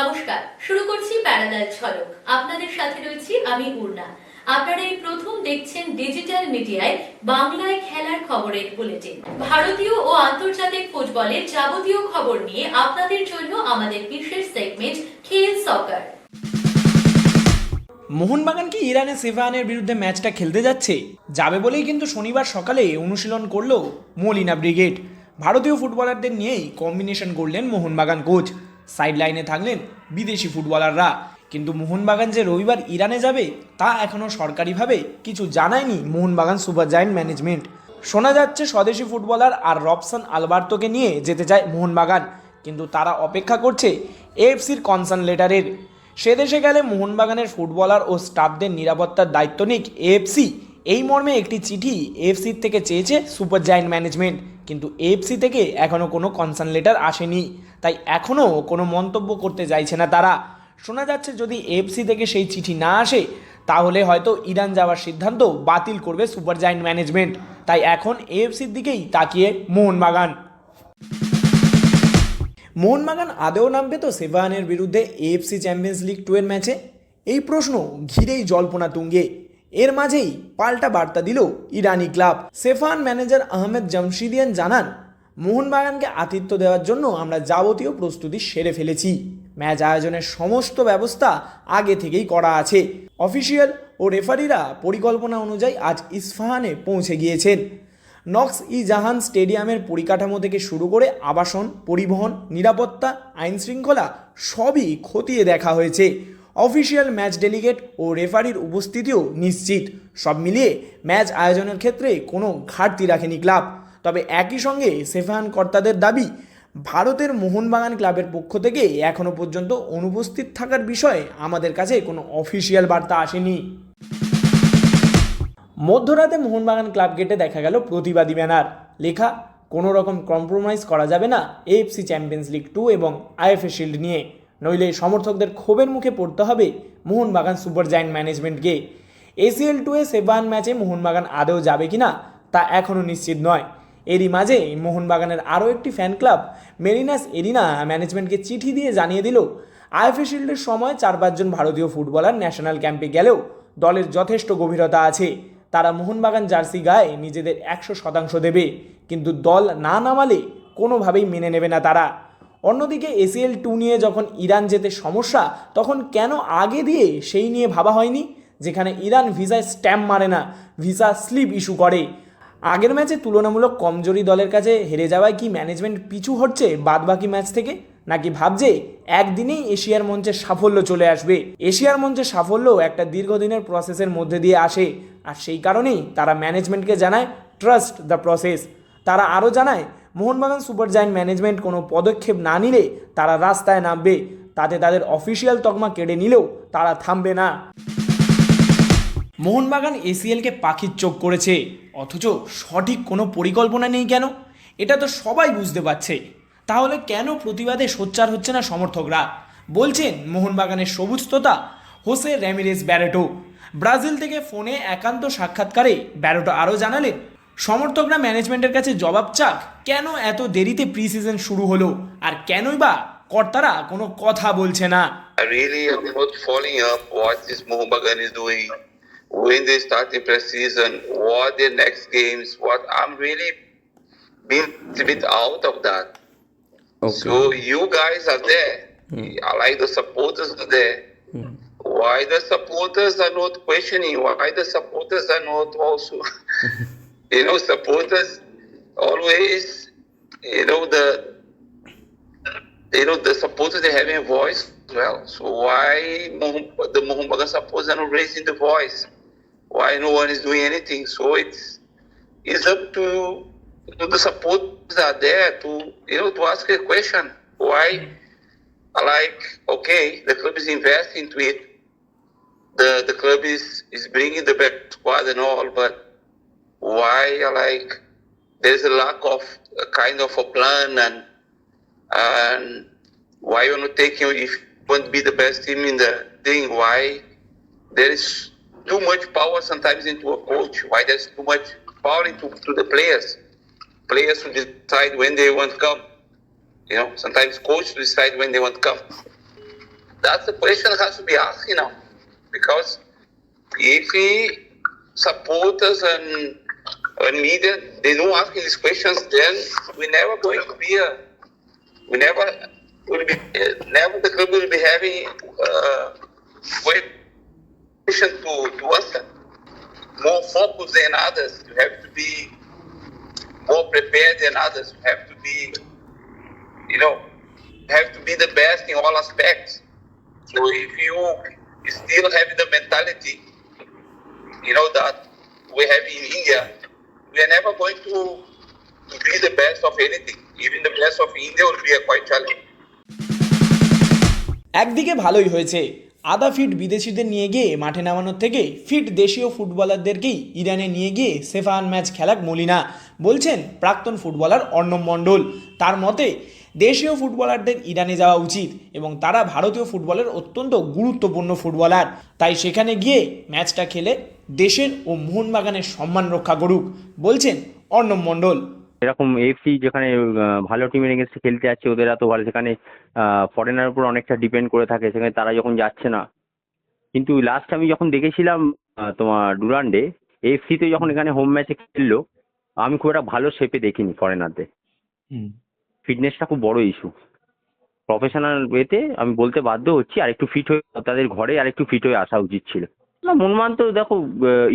নমস্কার, শুরু করছি প্যারালাল ঝলক আপনাদের সাথে রয়েছি আমি পূর্ণা আপনারা এই প্রথম দেখছেন ডিজিটাল মিডিয়ায় বাংলায় খেলার খবরের বুলেটিন। ভারতীয় ও আন্তর্জাতিক ফুটবলের যাবতীয় খবর নিয়ে আপনাদের জন্য আমাদের বিশেষ সেগমেন্ট খেল সকার মোহনবাগান কি ইরানের সেভানের বিরুদ্ধে ম্যাচটা খেলতে যাচ্ছে? যাবে বলেই কিন্তু শনিবার সকালে অনুশীলন করল মলিনা ব্রিগেড। ভারতীয় ফুটবলারদের নিয়েই কম্বিনেশন করলেন মোহনবাগান কোচ সাইড লাইনে থাকলেন বিদেশি ফুটবলাররা। কিন্তু মোহনবাগান যে রবিবার ইরানে যাবে, তা এখনও সরকারিভাবে কিছু জানায়নি মোহনবাগান সুপার জায়েন্ট ম্যানেজমেন্ট। শোনা যাচ্ছে স্বদেশি ফুটবলার আর রবসান আলবার্তোকে নিয়ে যেতে চায় মোহনবাগান, কিন্তু তারা অপেক্ষা করছে এএফসির কনসার্ন লেটারের। সে দেশে গেলে মোহনবাগানের ফুটবলার ও স্টাফদের নিরাপত্তার দায়িত্ব নিক এএফসি। এই মর্মে একটি চিঠি এএফসির থেকে চেয়েছে সুপার জায়েন্ট ম্যানেজমেন্ট। কিন্তু এএফসি থেকে এখনও কোনো কনসার্ন লেটার আসেনি। তাই এখনও কোনো মন্তব্য করতে চাইছে না তারা। শোনা যাচ্ছে যদি এএফসি থেকে সেই চিঠি না আসে, তাহলে হয়তো ইরান যাওয়ার সিদ্ধান্ত বাতিল করবে সুপার জায়েন্ট ম্যানেজমেন্ট। তাই এখন এএফসির দিকেই তাকিয়ে মোহনবাগান। মোহনবাগান আদেও নামবে তো সেভানের বিরুদ্ধে এএফসি চ্যাম্পিয়ন্স লিগ টু এর ম্যাচে এই প্রশ্ন ঘিরেই জল্পনা তুঙ্গে। এর মাঝেই পাল্টা বার্তা দিল ইরানি club. Sepahan manager Ahmed Jamshidian জানান, মোহনবাগানকে আতিথ্য দেওয়ার জন্য আমরা যাবতীয় প্রস্তুতি সেরে ফেলেছি। ম্যাচ আয়োজনের সমস্ত ব্যবস্থা আগে থেকেই করা আছে। অফিসিয়াল ও রেফারিরা পরিকল্পনা অনুযায়ী আজ ইস্ফাহানে পৌঁছে গিয়েছেন। নক্স ই জাহান স্টেডিয়ামের পরিকাঠামো থেকে শুরু করে আবাসন, পরিবহন, নিরাপত্তা আইন শৃঙ্খলা সবই খতিয়ে দেখা হয়েছে। অফিসিয়াল ম্যাচ ডেলিগেট ও রেফারির উপস্থিতিও নিশ্চিত। সব মিলিয়ে ম্যাচ আয়োজনের ক্ষেত্রে কোনো ঘাটতি রাখেনি ক্লাব। তবে একই সঙ্গে সেফান কর্তাদের দাবি, ভারতের মোহনবাগান ক্লাবের পক্ষ থেকে এখনও পর্যন্ত অনুপস্থিত থাকার বিষয়ে আমাদের কাছে কোনো অফিসিয়াল বার্তা আসেনি। মধ্যরাতে মোহনবাগান ক্লাব গেটে দেখা গেল প্রতিবাদী ব্যানার। লেখা, কোনো রকম কম্প্রোমাইজ করা যাবে না এএফসি চ্যাম্পিয়ন্স লিগ টু এবং আইএফএ শিল্ড নিয়ে। নইলে সমর্থকদের ক্ষোভের মুখে পড়তে হবে মোহনবাগান সুপার জায়েন্ট ম্যানেজমেন্টকে। এসিএল টু এ সেবান ম্যাচে মোহনবাগান আদৌ যাবে কি না তা এখনও নিশ্চিত নয়। এরই মাঝে মোহনবাগানের আরও একটি ফ্যান ক্লাব মেরিনাস এরিনা ম্যানেজমেন্টকে চিঠি দিয়ে জানিয়ে দিল আইএফএ শিল্ডের সময় চার পাঁচজন ভারতীয় ফুটবলার ন্যাশনাল ক্যাম্পে গেলেও দলের যথেষ্ট গভীরতা আছে। তারা মোহনবাগান জার্সি গায়ে নিজেদের একশো শতাংশ দেবে, কিন্তু দল না নামালে কোনোভাবেই মেনে নেবে না তারা। অন্যদিকে এসিএল টু নিয়ে যখন ইরান যেতে সমস্যা, তখন কেন আগে দিয়ে সেই নিয়ে ভাবা হয়নি? যেখানে ইরান ভিসায় স্ট্যাম্প মারে না, ভিসা স্লিপ ইস্যু করে। আগের ম্যাচে তুলনামূলক কমজোরি দলের কাছে হেরে যাওয়ায় কি ম্যানেজমেন্ট পিছু হচ্ছে বাদবাকি ম্যাচ থেকে? নাকি ভাবছে একদিনেই এশিয়ার মঞ্চে সাফল্য চলে আসবে? এশিয়ার মঞ্চে সাফল্য একটা দীর্ঘদিনের প্রসেসের মধ্যে দিয়ে আসে। আর সেই কারণেই তারা ম্যানেজমেন্টকে জানায় ট্রাস্ট দ্য প্রসেস তারা আরও জানায় মোহনবাগান সুপার জায়েন্ট ম্যানেজমেন্ট কোনো পদক্ষেপ না নিলে তারা রাস্তায় নামবে। তাতে তাদের অফিসিয়াল তকমা কেড়ে নিলেও তারা থামবে না। মোহনবাগান এসিএলকে পাখির চোখ করেছে। অথচ সঠিক কোনো পরিকল্পনা নেই কেন? এটা তো সবাই বুঝতে পারছে। তাহলে কেন প্রতিবাদে সোচ্চার হচ্ছে না সমর্থকরা? বলছেন মোহনবাগানের সবুজ তোতা হোসে র্যামিরেস ব্যারেটো। ব্রাজিল থেকে ফোনে একান্ত সাক্ষাৎকারে ব্যারেটো আরও জানালেন সমর্থকরা ম্যানেজমেন্টের কাছে জবাব চাক কেন এত দেরিতে প্রি সিজন শুরু হলো আর কেনই বা কর্তারা কোনো কথা বলছে না really am not following up what this Mohammedan is doing, when they start the preseason, what the next games, what I'm really being a bit out of that. So you guys are there. I like the supporters are there. Why the supporters are not questioning? Why the supporters are not also, you know, supporters always, you know, the you know, the supporters they having a voice well. So why the Mohammedan supporters are not raising the voice? Why no one is doing anything? So it's it's up to you know, the supporters are there to you know to ask a question. Why? Like okay, the club is investing into it. The the club is is bringing the best squad and all, but why? Like there's a lack of a kind of a plan and and why you're not taking if you want to be the best team in the thing? Why there is too much power sometimes into a coach? Why there's too much power into to the players? Players to decide when they want to come. You know sometimes coaches decide when they want to come. That's the question has to be asked, you know, because if we supporters and, and media they don't ask these questions, then we never going to be a, we never will be, never the club will be having uh, question to to answer. More focused than others. You have to be more prepared than others. You have to be, you know, have to be the best in all aspects. So if you still have the mentality, you know, that we have in India, we are never going to, be the best of anything. Even the best of India will be a quite challenge. একদিকে ভালোই হয়েছে আধা fit বিদেশিদের নিয়ে গিয়ে মাঠে নামানোর থেকে ফিট দেশীয় ফুটবলারদেরকেই ইরানে নিয়ে গিয়ে সেফান ম্যাচ খেলাক মলিনা বলছেন প্রাক্তন ফুটবলার অর্ণব মণ্ডল তার মতে দেশীয় ফুটবলারদের ইরানে যাওয়া উচিত এবং তারা ভারতীয় ফুটবলের অত্যন্ত গুরুত্বপূর্ণ ফুটবলার। তাই সেখানে গিয়ে ম্যাচটা খেলে দেশের ও মোহনবাগানের সম্মান রক্ষা করুক বলছেন অর্ণব মণ্ডল। এরকম এফসি যেখানে ভালো টিমের এগেনস্টে খেলতে যাচ্ছে ওদের এত ভালো সেখানে ফরেনার উপর অনেকটা ডিপেন্ড করে থাকে সেখানে তারা যখন যাচ্ছে না। কিন্তু লাস্ট আমি যখন দেখেছিলাম তোমার ডুরান্ডে এফসিতে যখন এখানে হোম ম্যাচে খেললো আমি খুব একটা ভালো শেপে দেখিনি ফরেনারদের ফিটনেসটা খুব বড় ইস্যু প্রফেশনাল ওয়েতে আমি বলতে বাধ্য হচ্ছি আর একটু ফিট হয়ে তাদের ঘরে আর একটু ফিট হয়ে আসা উচিত ছিল। না মনমান তো দেখো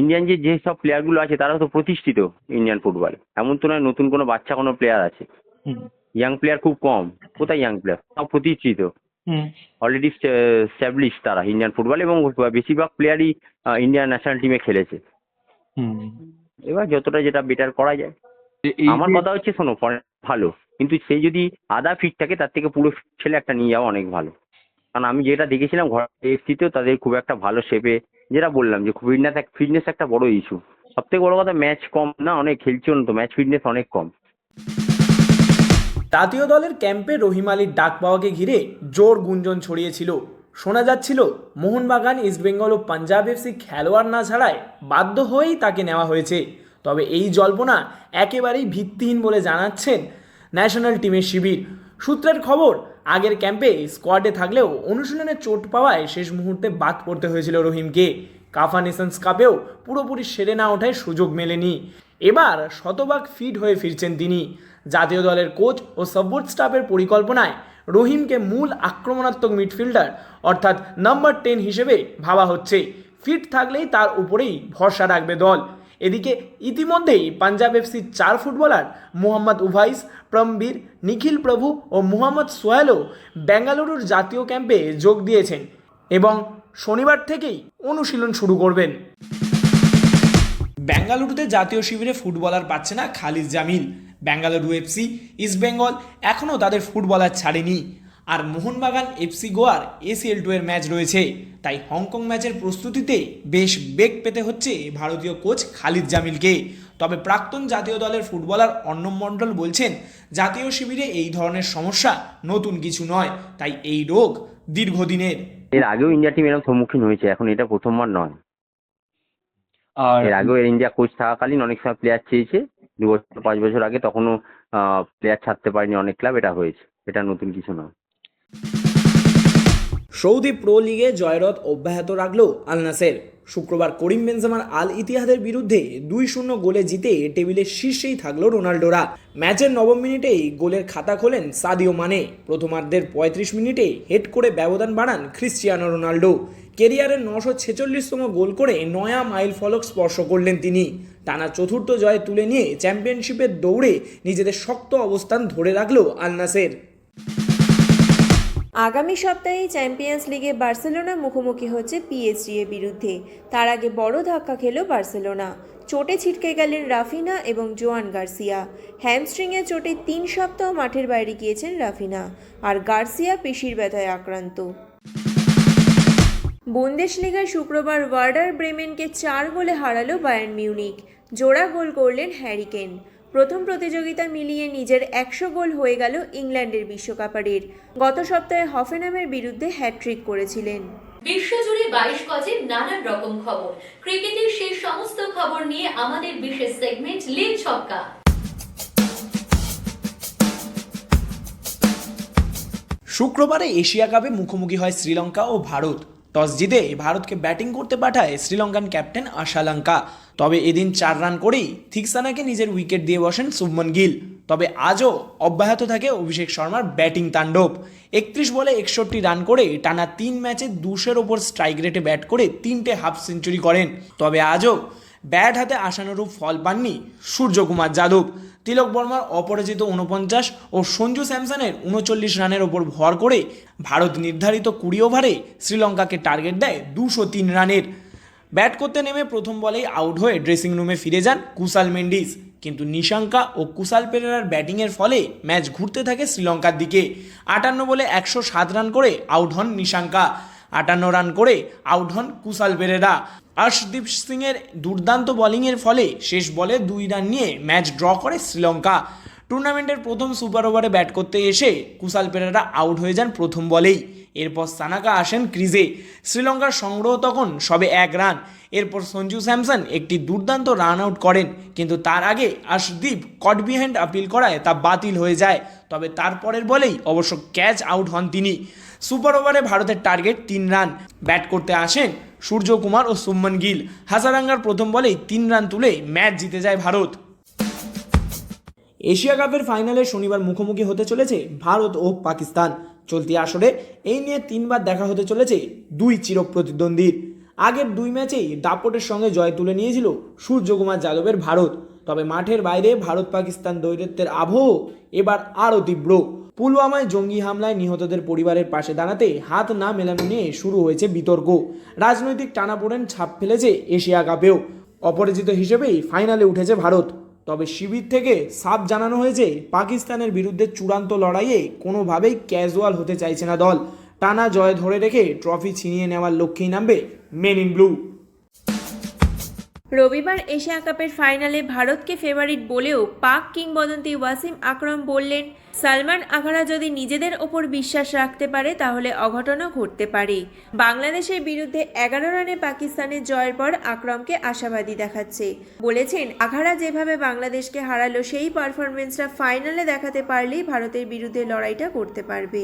ইন্ডিয়ান যে যেসব প্লেয়ারগুলো আছে তারা তো প্রতিষ্ঠিত ইন্ডিয়ান ফুটবলে এমন তো নয় নতুন কোনো বাচ্চা কোনো প্লেয়ার আছে। ইয়াং প্লেয়ার খুব কম। কোথায় ইয়াং প্লেয়ার সব প্রতিষ্ঠিত। অলরেডি স্ট্যাবলিশ তারা ইন্ডিয়ান ফুটবল এবং বেশিরভাগ প্লেয়ারই ইন্ডিয়ান ন্যাশনাল টিমে খেলেছে। এবার যতটা যেটা বেটার করা যায়। আমার কথা হচ্ছে শোনো ভালো। কিন্তু সেই যদি আধা ফিট থাকে, তার থেকে পুরো ছেলে একটা নিয়ে যাওয়া অনেক ভালো। কারণ আমি যেটা দেখেছিলাম, ঘর এফসিতেও তাদের খুব একটা ভালো শেপে যেটা বললাম যে ফিটনেস ফিটনেস একটা বড় ইস্যু সব থেকে বড় কথা ম্যাচ কম না, অনেক খেলছেও না তো ম্যাচ ফিটনেস অনেক কম। জাতীয় দলের ক্যাম্পে রহিম আলীর ডাক পাওয়াকে ঘিরে জোর গুঞ্জন ছড়িয়েছিল। শোনা যাচ্ছিল, মোহনবাগান ইস্টবেঙ্গল ও পাঞ্জাব এফসি খেলোয়াড় না ছাড়ায় বাধ্য হয়েই তাকে নেওয়া হয়েছে। তবে এই জল্পনা একেবারেই ভিত্তিহীন বলে জানাচ্ছেন ন্যাশনাল টিমের শিবির। সূত্রের খবর, আগের ক্যাম্পে স্কোয়াডে থাকলেও অনুশীলনে চোট পাওয়ায় শেষ মুহূর্তে বাদ পড়তে হয়েছিল রহিমকে। কাফা নেশনস কাপেও পুরোপুরি সেরে না ওঠায় সুযোগ মেলেনি। এবার শতভাগ ফিট হয়ে ফিরছেন তিনি। জাতীয় দলের কোচ ও সাপোর্ট স্টাফের পরিকল্পনায় রহিমকে মূল আক্রমণাত্মক মিডফিল্ডার, অর্থাৎ নাম্বার টেন হিসেবে ভাবা হচ্ছে। ফিট থাকলেই তার উপরেই ভরসা রাখবে দল। এদিকে ইতিমধ্যেই পাঞ্জাব এফসির চার ফুটবলার মোহাম্মদ উভাইস, প্রমবীর, নিখিল প্রভু ও মোহাম্মদ সোহেলও বেঙ্গালুরুর জাতীয় ক্যাম্পে যোগ দিয়েছেন এবং শনিবার থেকেই অনুশীলন শুরু করবেন। বেঙ্গালুরুতে জাতীয় শিবিরে ফুটবলার পাচ্ছে না খালিদ জামিল। বেঙ্গালুরু এফসি ইস্টবেঙ্গল এখনও তাদের ফুটবলার ছাড়েনি। আর মোহনবাগান এফসি গোয়ার এসিএল টু এর ম্যাচ রয়েছে। তাই হংকং ম্যাচের প্রস্তুতিতে বেশ বেগ পেতে হচ্ছে ভারতীয় কোচ খালিদ জামিলকে। তবে প্রাক্তন জাতীয় দলের ফুটবলার অর্ণব মণ্ডল বলছেন জাতীয় শিবিরে এই ধরনের সমস্যা নতুন কিছু নয় তাই এই রোগ দীর্ঘদিনের। এর আগেও ইন্ডিয়া টিম এরকম সম্মুখীন হয়েছে এখন এটা প্রথমবার নয়। আর এর আগেও ইন্ডিয়া কোচ থাকাকালীন অনেক সময় প্লেয়ার চেয়েছে দু বছর পাঁচ বছর আগে তখনও প্লেয়ার ছাড়তে পারেনি অনেক ক্লাব এটা হয়েছে এটা নতুন কিছু নয়। সৌদি প্রো লিগে জয়রথ অব্যাহত রাখল আল নাসের শুক্রবার করিম বেনজামার আল ইতিহাদের বিরুদ্ধে দুই শূন্য গোলে জিতে টেবিলের শীর্ষেই থাকল রোনাল্ডোরা। ম্যাচের নবম মিনিটেই গোলের খাতা খোলেন সাদিও মানে। প্রথমার্ধের পঁয়ত্রিশ মিনিটে হেড করে ব্যবধান বাড়ান ক্রিশ্চিয়ানো রোনাল্ডো। কেরিয়ারের নশো ছেচল্লিশতম গোল করে নয়া মাইল ফলক স্পর্শ করলেন তিনি। টানা চতুর্থ জয় তুলে নিয়ে চ্যাম্পিয়নশিপের দৌড়ে নিজেদের শক্ত অবস্থান ধরে রাখল আল নাসের আগামী সপ্তাহে চ্যাম্পিয়ন্স লিগে বার্সেলোনা মুখোমুখি হচ্ছে পিএসজি এর বিরুদ্ধে। তার আগে বড় ধাক্কা খেল বার্সেলোনা। চোটে ছিটকে গেলেন রাফিনা এবং জোয়ান গার্সিয়া। হ্যামস্ট্রিংয়ের চোটে তিন সপ্তাহ মাঠের বাইরে গিয়েছেন রাফিনা। আর গার্সিয়া পেশির ব্যথায় আক্রান্ত। বুন্দেশলিগায় শুক্রবার ওয়ার্ডার ব্রেমেনকে চার গোলে হারালো বায়ার্ন মিউনিক। জোড়া গোল করলেন হ্যারিকেন প্রথম প্রতিযোগিতা মিলিয়ে নিজের একশো গোল হয়ে গেল ইংল্যান্ডের বিশ্বকাপারের। গত সপ্তাহে হফেনামের বিরুদ্ধে হ্যাট্রিক করেছিলেন। বিশ্বজুড়ে বাইশ গজে নানান রকম খবর। ক্রিকেটের সেই সমস্ত খবর নিয়ে আমাদের বিশেষ সেগমেন্ট লিগ ছক্কা। শুক্রবারে এশিয়া কাপে মুখোমুখি হয় শ্রীলঙ্কা ও ভারত। টস জিতে ভারতকে ব্যাটিং করতে পাঠায় শ্রীলঙ্কান ক্যাপ্টেন আশালঙ্কা তবে এদিন চার রান করেই থিকসানাকে নিজের উইকেট দিয়ে বসেন শুভমন গিল। তবে আজও অব্যাহত থাকে অভিষেক শর্মার ব্যাটিং তাণ্ডব। একত্রিশ বলে একষট্টি রান করে টানা তিন ম্যাচে দুশের ওপর স্ট্রাইক রেটে ব্যাট করে তিনটে হাফ সেঞ্চুরি করেন। তবে আজও ব্যাট হাতে আশানুরূপ ফল পাননি সূর্যকুমার যাদব। তিলক বর্মার অপরাজিত উনপঞ্চাশ ও সঞ্জু স্যামসনের উনচল্লিশ রানের ওপর ভর করে ভারত নির্ধারিত কুড়ি ওভারে শ্রীলঙ্কাকে টার্গেট দেয় দুশো তিন রানের। ব্যাট করতে নেমে প্রথম বলেই আউট হয়ে ড্রেসিং রুমে ফিরে যান কুশাল মেন্ডিস। কিন্তু নিশাঙ্কা ও কুশাল পেরেরার ব্যাটিংয়ের ফলে ম্যাচ ঘুরতে থাকে শ্রীলঙ্কার দিকে। আটান্ন বলে একশো সাত রান করে আউট হন নিশাঙ্কা। আটান্ন রান করে আউট হন কুশাল পেরেরা। আর্শদীপ সিংয়ের দুর্দান্ত বোলিংয়ের ফলে শেষ বলে দুই রান নিয়ে ম্যাচ ড্র করে শ্রীলঙ্কা। টুর্নামেন্টের প্রথম সুপার ওভারে ব্যাট করতে এসে কুশাল পেরেরা আউট হয়ে যান প্রথম বলেই। এরপর সানাকা আসেন ক্রিজে। শ্রীলঙ্কার সংগ্রহ তখন সবে এক রান। এরপর সঞ্জু স্যামসন একটি দুর্দান্ত রান আউট করেন, কিন্তু তার আগে আশদীপ কট বিহাইন্ড আপিল করায় তা বাতিল হয়ে যায়। তবে তারপরের বলেই অবশ্য ক্যাচ আউট হন তিনি। সুপার ওভারে ভারতের টার্গেট তিন রান। ব্যাট করতে আসেন সূর্যকুমার ও সুমন গিল। হাসারাঙ্গার প্রথম বলেই তিন রান তুলে ম্যাচ জিতে যায় ভারত। এশিয়া কাপের ফাইনালে শনিবার মুখোমুখি হতে চলেছে ভারত ও পাকিস্তান। চলতি আসরে এই নিয়ে তিনবার দেখা হতে চলেছে দুই চিরপ্রতিদ্বন্দ্বীর আগের দুই ম্যাচেই দাপটের সঙ্গে জয় তুলে নিয়েছিল সূর্যকুমার যাদবের ভারত। তবে মাঠের বাইরে ভারত পাকিস্তান দৈরত্বের আবহ এবার আরও তীব্র। পুলওয়ামায় জঙ্গি হামলায় নিহতদের পরিবারের পাশে দাঁড়াতে হাত না মেলানো নিয়ে শুরু হয়েছে বিতর্ক। রাজনৈতিক টানাপোড়েন ছাপ ফেলেছে এশিয়া কাপেও। অপরাজিত হিসেবেই ফাইনালে উঠেছে ভারত। তবে শিবির থেকে সাফ জানানো হয়েছে, পাকিস্তানের বিরুদ্ধে চূড়ান্ত লড়াইয়ে কোনোভাবেই ক্যাজুয়াল হতে চাইছে না দল। টানা জয় ধরে রেখে ট্রফি ছিনিয়ে নেওয়ার লক্ষ্যেই নামবে মেন ইন ব্লু। রবিবার এশিয়া কাপের ফাইনালে ভারতকে ফেভারিট বলেও পাক কিংবদন্তি ওয়াসিম আকরম বললেন, সালমান আখাড়া যদি নিজেদের ওপর বিশ্বাস রাখতে পারে, তাহলে অঘটনও ঘটতে পারে। বাংলাদেশের বিরুদ্ধে এগারো রানে পাকিস্তানের জয়ের পর আকরমকে আশাবাদী দেখাচ্ছে। বলেছেন, আখাড়া যেভাবে বাংলাদেশকে হারালো, সেই পারফরমেন্সটা ফাইনালে দেখাতে পারলেই ভারতের বিরুদ্ধে লড়াইটা করতে পারবে।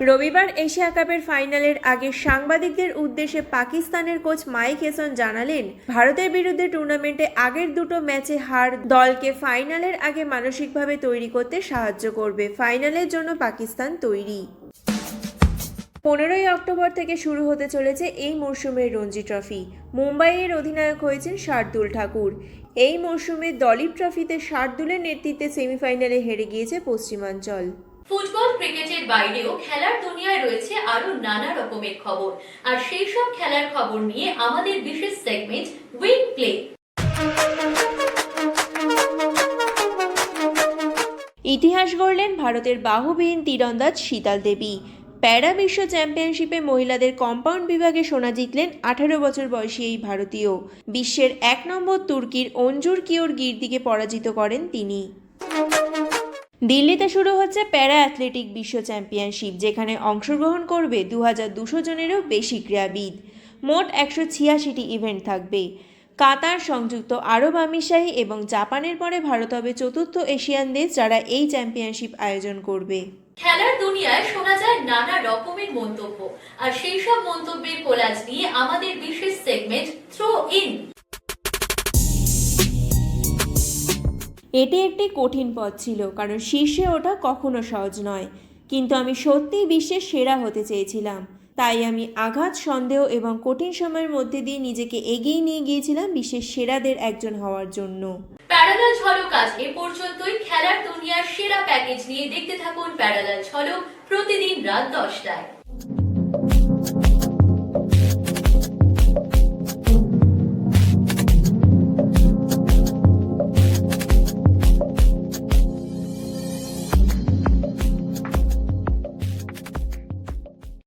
রবিবার এশিয়া কাপের ফাইনালের আগে সাংবাদিকদের উদ্দেশ্যে পাকিস্তানের কোচ মাইক হেসন জানালেন, ভারতের বিরুদ্ধে টুর্নামেন্টে আগের দুটো ম্যাচে হার দলকে ফাইনালের আগে মানসিকভাবে তৈরি করতে সাহায্য করবে। ফাইনালের জন্য পাকিস্তান তৈরি। পনেরোই অক্টোবর থেকে শুরু হতে চলেছে এই মরশুমের রঞ্জি ট্রফি। মুম্বাইয়ের অধিনায়ক হয়েছেন শার্দুল ঠাকুর। এই মরশুমে দলীপ ট্রফিতে শার্দুলের নেতৃত্বে সেমিফাইনালে হেরে গিয়েছে পশ্চিমাঞ্চল। ফুটবল, ক্রিকেটের বাইরেও খেলার দুনিয়ায় রয়েছে আরও নানা রকমের খবর। আর সেই সব খেলার খবর নিয়ে আমাদের বিশেষ সেগমেন্ট উইং প্লে ইতিহাস গড়লেন ভারতের বাহুবিহীন তীরন্দাজ শীতল দেবী। প্যারা বিশ্ব চ্যাম্পিয়নশিপে মহিলাদের কম্পাউন্ড বিভাগে সোনা জিতলেন আঠারো বছর বয়সী এই ভারতীয়। বিশ্বের এক নম্বর তুর্কির অঞ্জুর কিওর গির্দিকে পরাজিত করেন তিনি। দিল্লিতে শুরু হচ্ছে প্যারা অ্যাথলেটিক বিশ্ব চ্যাম্পিয়নশিপ, যেখানে অংশগ্রহণ করবে দু হাজার দুশো জনেরও বেশি ক্রীড়াবিদ। মোট একশো ছিয়াশিটি ইভেন্ট থাকবে। কাতার সংযুক্ত আরব আমিরশাহী এবং জাপানের পরে ভারত হবে চতুর্থ এশিয়ান দেশ যারা এই চ্যাম্পিয়নশিপ আয়োজন করবে। খেলার দুনিয়ায় শোনা যায় নানা রকমের মন্তব্য। আর সেই সব মন্তব্যের কোলাজ নিয়ে আমাদের বিশেষ সেগমেন্ট থ্রো ইন এটি একটি কঠিন পথ ছিল, কারণ শীর্ষে ওঠা কখনো সহজ নয়। কিন্তু আমি সত্যিই বিশ্বের সেরা হতে চেয়েছিলাম। তাই আমি আঘাত, সন্দেহ এবং কঠিন সময়ের মধ্যে দিয়ে নিজেকে এগিয়ে নিয়ে গিয়েছিলাম বিশ্বের সেরাদের একজন হওয়ার জন্য। প্যারালাল ঝলক আজ এ পর্যন্তই। খেলার দুনিয়ার সেরা প্যাকেজ নিয়ে দেখতে থাকুন প্যারালাল ঝলক প্রতিদিন রাত দশটায়।